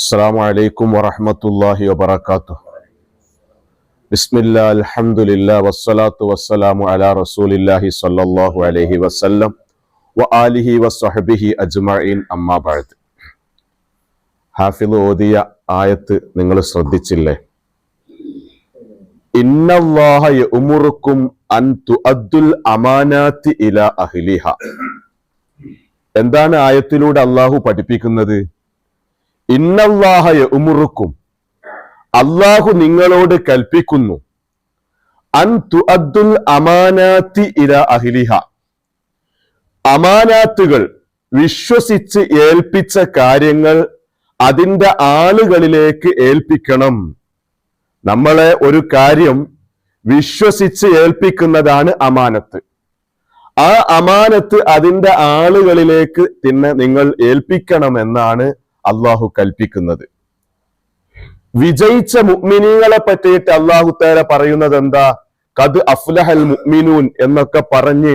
السلام عليكم ورحمة الله وبركاته بسم الله الحمد لله والصلاة والسلام على رسول الله صلى الله عليه وسلم وآله وصحبه أجمعين أما بعد ഹാഫിദ് ഓതിയ ആയത്ത് നിങ്ങൾ ശ്രദ്ധിച്ചില്ലേ ഇന്നല്ലാഹ യഉമുറുക്കും അൻ തുഅദ്ദുൽ അമാനാത്തി ഇല അഹ്ലിഹ എന്താണ് ആയത്തിലൂടെ അള്ളാഹു പഠിപ്പിക്കുന്നത് ഇന്നല്ലാഹ യഉമുറുക്കും അള്ളാഹു നിങ്ങളോട് കൽപ്പിക്കുന്നു. അൻ തുഅദ്ദുൽ അമാനാത്തി ഇല അഹ്ലിഹ. അമാനാത്തുകൾ വിശ്വസിച്ച് ഏൽപ്പിച്ച കാര്യങ്ങൾ അതിന്റെ ആളുകളിലേക്ക് ഏൽപ്പിക്കണം. നമ്മളെ ഒരു കാര്യം വിശ്വസിച്ച് ഏൽപ്പിക്കുന്നതാണ് അമാനത്ത്. ആ അമാനത്ത് അതിന്റെ ആളുകളിലേക്ക് പിന്നെ നിങ്ങൾ ഏൽപ്പിക്കണമെന്നാണ് അള്ളാഹു കൽപ്പിക്കുന്നത്. വിജയിച്ച മുഗ്മിനീങ്ങളെ പറ്റിയിട്ട് അള്ളാഹു തേര പറയുന്നത് എന്താ? കത് അഫ്ലഹൽ മുഗ്മിനൂൻ എന്നൊക്കെ പറഞ്ഞ്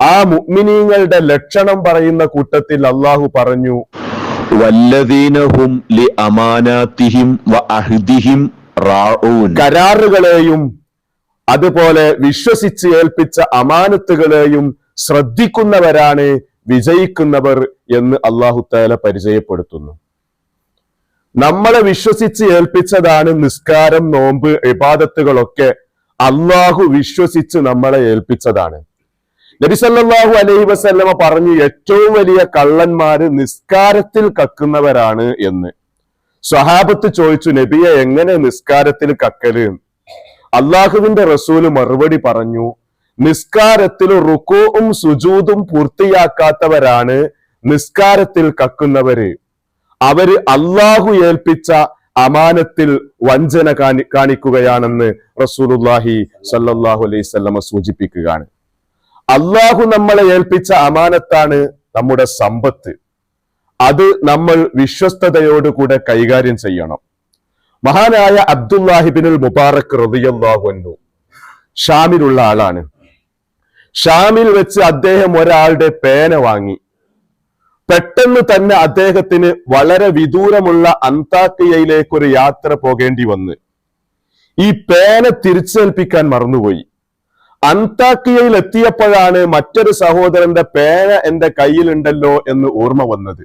ആ മുഗ്മിനീങ്ങളുടെ ലക്ഷണം പറയുന്ന കൂട്ടത്തിൽ അള്ളാഹു പറഞ്ഞു വല്ലദീനഹും വ അഹ്ദിഹിം കരാറുകളെയും അതുപോലെ വിശ്വസിച്ച് ഏൽപ്പിച്ച അമാനത്തുകളെയും ശ്രദ്ധിക്കുന്നവരാണ് വിജയിക്കുന്നവർ എന്ന് അള്ളാഹുത്താല പരിചയപ്പെടുത്തുന്നു. നമ്മളെ വിശ്വസിച്ച് ഏൽപ്പിച്ചതാണ് നിസ്കാരം നോമ്പ് ഇബാദത്തുകളൊക്കെ അള്ളാഹു വിശ്വസിച്ച് നമ്മളെ ഏൽപ്പിച്ചതാണ്. നബിസല്ലാഹു അലൈഹി വസല്ലമ പറഞ്ഞു ഏറ്റവും വലിയ കള്ളന്മാര് നിസ്കാരത്തിൽ കക്കുന്നവരാണ് എന്ന്. സ്വഹാബത്ത് ചോദിച്ചു നബിയെ എങ്ങനെ നിസ്കാരത്തിൽ കക്കൽ? അള്ളാഹുവിന്റെ റസൂൽ മറുപടി പറഞ്ഞു നിസ്കാരത്തിൽ റുക്കോവും സുജൂതും പൂർത്തിയാക്കാത്തവരാണ് നിസ്കാരത്തിൽ കക്കുന്നവര്. അവർ അള്ളാഹു ഏൽപ്പിച്ച അമാനത്തിൽ വഞ്ചന കാണി കാണിക്കുകയാണെന്ന് റസൂലുല്ലാഹി സല്ലാഹു അലൈഹി സൂചിപ്പിക്കുകയാണ്. അള്ളാഹു നമ്മളെ ഏൽപ്പിച്ച അമാനത്താണ് നമ്മുടെ സമ്പത്ത്. അത് നമ്മൾ വിശ്വസ്തയോടുകൂടെ കൈകാര്യം ചെയ്യണം. മഹാനായ അബ്ദുല്ലാഹിബിനുൽ മുബാറക് റളിയല്ലാഹു അൻഹു ഷാമിലുള്ള ആളാണ്. ഷാമിൽ വെച്ച് അദ്ദേഹം ഒരാളുടെ പേന വാങ്ങി. പെട്ടെന്ന് തന്നെ അദ്ദേഹത്തിന് വളരെ വിദൂരമുള്ള അന്താക്കിയയിലേക്ക് ഒരു യാത്ര പോകേണ്ടി വന്ന്. ഈ പേന തിരിച്ചേൽപ്പിക്കാൻ മറന്നുപോയി. അന്താക്കിയയിൽ എത്തിയപ്പോഴാണ് മറ്റൊരു സഹോദരന്റെ പേന എന്റെ കയ്യിലുണ്ടല്ലോ എന്ന് ഓർമ്മ വന്നത്.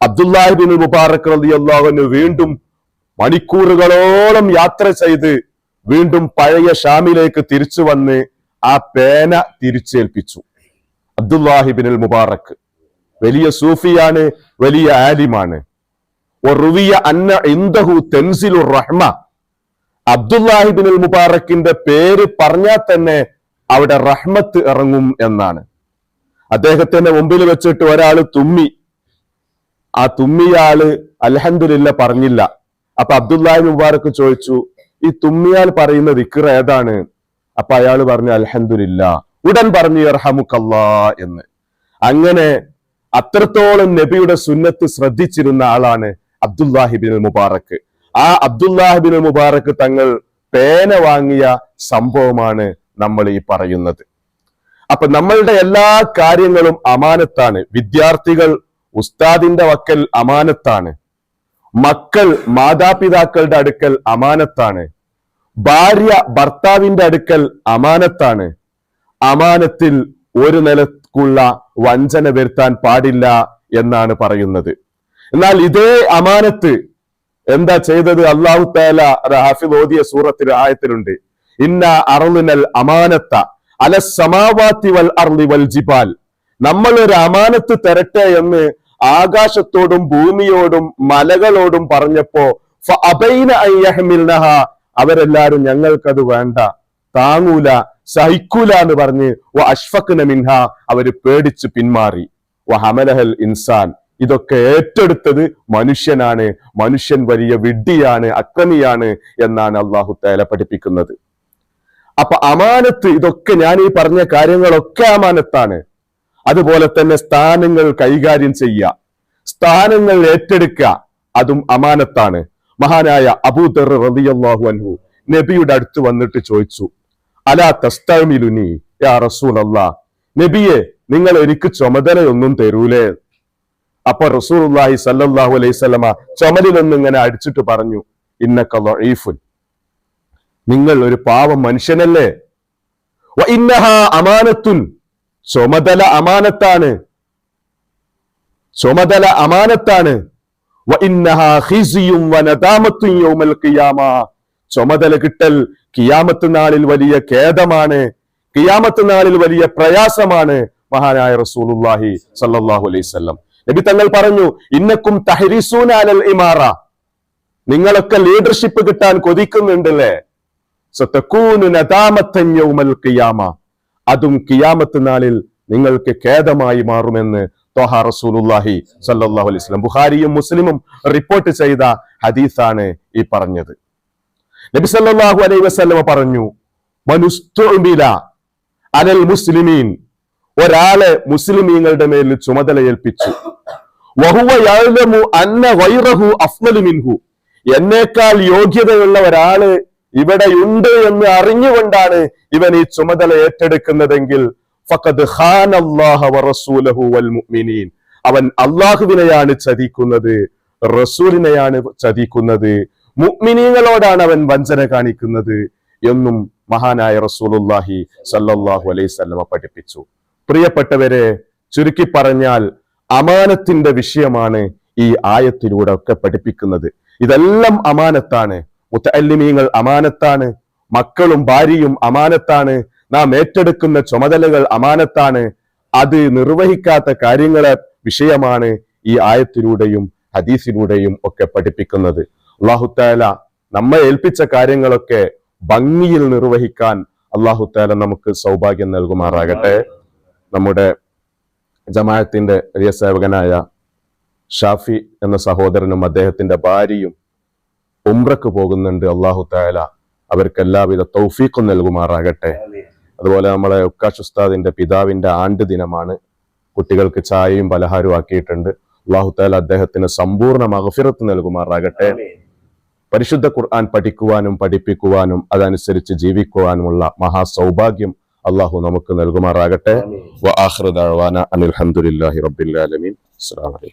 അബ്ദുല്ലാഹിബിൻ മുബാറക് റലിയല്ലാഹുവിന് വീണ്ടും മണിക്കൂറുകളോളം യാത്ര ചെയ്ത് വീണ്ടും പഴയ ഷാമിലേക്ക് തിരിച്ചു വന്ന് ആ പേന തിരിച്ചേൽപ്പിച്ചു. അബ്ദുല്ലാഹിബിനിൽ മുബാറക്. വലിയ സൂഫിയാണ് വലിയ ആലിമാണ്. അന്ന റഹ്മ. അബ്ദുല്ലാഹിബിൻ മുബാറക്കിന്റെ പേര് പറഞ്ഞാൽ തന്നെ അവിടെ റഹ്മത്ത് ഇറങ്ങും എന്നാണ്. അദ്ദേഹത്തിന്റെ മുമ്പിൽ വെച്ചിട്ട് ഒരാൾ തുമ്മി. ആ തുമ്മിയാൾ അലഹന്ദില്ല പറഞ്ഞില്ല. അപ്പൊ അബ്ദുല്ലാഹി മുബാറക്ക് ചോദിച്ചു ഈ തുമ്മിയാൽ പറയുന്ന ദിക്ർ ഏതാണ്? അപ്പൊ അയാൾ പറഞ്ഞു അലഹദില്ല ഉടൻ പറഞ്ഞു ഇർഹമുക്കല്ലാ എന്ന്. അങ്ങനെ അത്രത്തോളം നബിയുടെ സുന്നത്ത് ശ്രദ്ധിച്ചിരുന്ന ആളാണ് അബ്ദുല്ലാഹിബിൻ മുബാറക്ക് ആ അബ്ദുല്ലാഹിബിൻ മുബാറക്ക് തങ്ങൾ പേന വാങ്ങിയ സംഭവമാണ് നമ്മൾ ഈ പറയുന്നത്. അപ്പൊ നമ്മളുടെ എല്ലാ കാര്യങ്ങളും അമാനത്താണ്. വിദ്യാർത്ഥികൾ ഉസ്താദിന്റെ വക്കൽ അമാനത്താണ്. മക്കൾ മാതാപിതാക്കളുടെ അടുക്കൽ അമാനത്താണ്. ഭാര്യ ഭർത്താവിന്റെ അടുക്കൽ അമാനത്താണ്. അമാനത്തിൽ ഒരു നിലക്കുള്ള വഞ്ചന വരുത്താൻ പാടില്ല എന്നാണ് പറയുന്നത്. എന്നാൽ ഇതേ അമാനത്ത് എന്താ ചെയ്തത്? അള്ളാഹു താല ഹാഫിദ് ഓദിയ സൂറത്തിൽ ആയത്തിലുണ്ട്. ഇന്ന അറുലിനൽ അമാനത്ത അല സമാവാത്തി വൽ അർലി വൽ ജിബാൽ. നമ്മൾ ഒരു അമാനത്ത് തരട്ടെ എന്ന് ആകാശത്തോടും ഭൂമിയോടും മലകളോടും പറഞ്ഞപ്പോ അവരെല്ലാരും ഞങ്ങൾക്കത് വേണ്ട. താങ്ങൂല സഹിക്കൂല എന്ന് പറഞ്ഞ് വ അഷ്ഫഖ്ന മിൻഹ അവർ പേടിച്ച് പിന്മാറി. വ ഹമലഹൽ ഇൻസാൻ. ഇതൊക്കെ ഏറ്റെടുത്തത് മനുഷ്യനാണ്. മനുഷ്യൻ വലിയ വിഡ്ഢിയാണ് അക്രമിയാണ് എന്നാണ് അള്ളാഹു തേല പഠിപ്പിക്കുന്നത്. അപ്പൊ അമാനത്ത് ഇതൊക്കെ ഞാൻ ഈ പറഞ്ഞ കാര്യങ്ങളൊക്കെ അമാനത്താണ്. അതുപോലെ തന്നെ സ്ഥാനങ്ങൾ കൈകാര്യം ചെയ്യുക സ്ഥാനങ്ങൾ ഏറ്റെടുക്കുക അതും അമാനത്താണ്. മഹാനായ അബൂദർ റളിയല്ലാഹു അൻഹു നബിയുടെ അടുത്ത് വന്നിട്ട് ചോദിച്ചു അലാ തസ്തമിലുനി യാ റസൂൽ നബിയെ നിങ്ങൾ എനിക്ക് ചുമതലയൊന്നും തരൂലേ. അപ്പൊ റസൂലുള്ളാഹി സല്ലല്ലാഹു അലൈഹി സ്വലമ ചുമലിലൊന്ന് ഇങ്ങനെ അടിച്ചിട്ട് പറഞ്ഞു ഇന്നക ലഈഫുൻ. നിങ്ങൾ ഒരു പാവം മനുഷ്യനല്ലേ? ഇന്നഹാ അമാനത്തുൻ. ചുമതല അമാനത്താണ്. ചുമതല അമാനത്താണ്. ചുമതല കിട്ടൽ കിയാമത്ത് നാളിൽ വലിയ ഖേദമാണ്. കിയാമത്ത് നാളിൽ വലിയ പ്രയാസമാണ് മഹാനായ റസൂലുള്ളാഹി സല്ലാഹു അലൈഹി വസല്ലം. നബി തങ്ങൾ പറഞ്ഞു ഇന്നക്കും തഹരിസൂൻ അലൽ ഇമാറ. നിങ്ങളൊക്കെ ലീഡർഷിപ്പ് കിട്ടാൻ കൊതിക്കുന്നുണ്ടല്ലേ? സതകൂനു കിയാമ അതും കിയാമത്ത് നാളിൽ നിങ്ങൾക്ക് ഖേദമായി മാറുമെന്ന് സല്ലല്ലാഹു അലൈഹി ബുഖാരിയും മുസ്ലിമും റിപ്പോർട്ട് ചെയ്ത ഹദീസാണ് ഈ പറഞ്ഞത്. നബി സല്ലാഹു അലൈഹി വസ്ലമ പറഞ്ഞു മനുസ്തുബില അലൽ മുസ്ലിമീൻ. ഒരാളെ മുസ്ലിമീങ്ങളുടെ മേൽ ചുമതല ഏൽപ്പിച്ചു എന്നേക്കാൾ യോഗ്യതയുള്ള ഒരാൾ ഇവിടെയുണ്ട് എന്ന് അറിഞ്ഞുകൊണ്ടാണ് ഇവൻ ഈ ചുമതല ഏറ്റെടുക്കുന്നതെങ്കിൽ അവൻ അള്ളാഹുവിനെയാണ് ചതിക്കുന്നത് റസൂലിനെയാണ് ചതിക്കുന്നത് മുഅ്മിനീങ്ങളോടാണ് അവൻ വഞ്ചന കാണിക്കുന്നത് എന്നും മഹാനായ റസൂലുള്ളാഹി സല്ലാഹു അലൈഹി വസല്ലമ പഠിപ്പിച്ചു. പ്രിയപ്പെട്ടവരെ ചുരുക്കി പറഞ്ഞാൽ അമാനത്തിന്റെ വിഷയമാണ് ഈ ആയത്തിലൂടെ ഒക്കെ പഠിപ്പിക്കുന്നത്. ഇതെല്ലാം അമാനത്താണ്. മുത്തല്ലിമീങ്ങൾ അമാനത്താണ്. മക്കളും ഭാര്യയും അമാനത്താണ്. നാം ഏറ്റെടുക്കുന്ന ചുമതലകൾ അമാനത്താണ്. അത് നിർവഹിക്കാത്ത കാര്യങ്ങളെ വിഷയമാണ് ഈ ആയത്തിലൂടെയും ഹദീസിലൂടെയും ഒക്കെ പഠിപ്പിക്കുന്നത്. അള്ളാഹുത്താല നമ്മെ ഏൽപ്പിച്ച കാര്യങ്ങളൊക്കെ ഭംഗിയിൽ നിർവഹിക്കാൻ അള്ളാഹുത്താല നമുക്ക് സൗഭാഗ്യം നൽകുമാറാകട്ടെ. നമ്മുടെ ജമാഅത്തിന്റെ വലിയ സേവകനായ ഷാഫി എന്ന സഹോദരനും അദ്ദേഹത്തിന്റെ ഭാര്യയും ഉംറക്ക് പോകുന്നുണ്ട്. അള്ളാഹു താല അവർക്ക് എല്ലാവിധ തൗഫീഖും നൽകുമാറാകട്ടെ. അതുപോലെ നമ്മളെ ഉക്കാഷ് ഉസ്താദിന്റെ പിതാവിന്റെ ആണ്ട് ദിനമാണ്. കുട്ടികൾക്ക് ചായയും പലഹാരവും ആക്കിയിട്ടുണ്ട്. അള്ളാഹുത്താല അദ്ദേഹത്തിന് സമ്പൂർണ മഹഫിറത്ത് നൽകുമാറാകട്ടെ. പരിശുദ്ധ ഖുർആൻ പഠിക്കുവാനും പഠിപ്പിക്കുവാനും അതനുസരിച്ച് ജീവിക്കുവാനുമുള്ള മഹാസൗഭാഗ്യം അള്ളാഹു നമുക്ക് നൽകുമാറാകട്ടെ. വ ആഖിറു അസ്സാം അനിൽ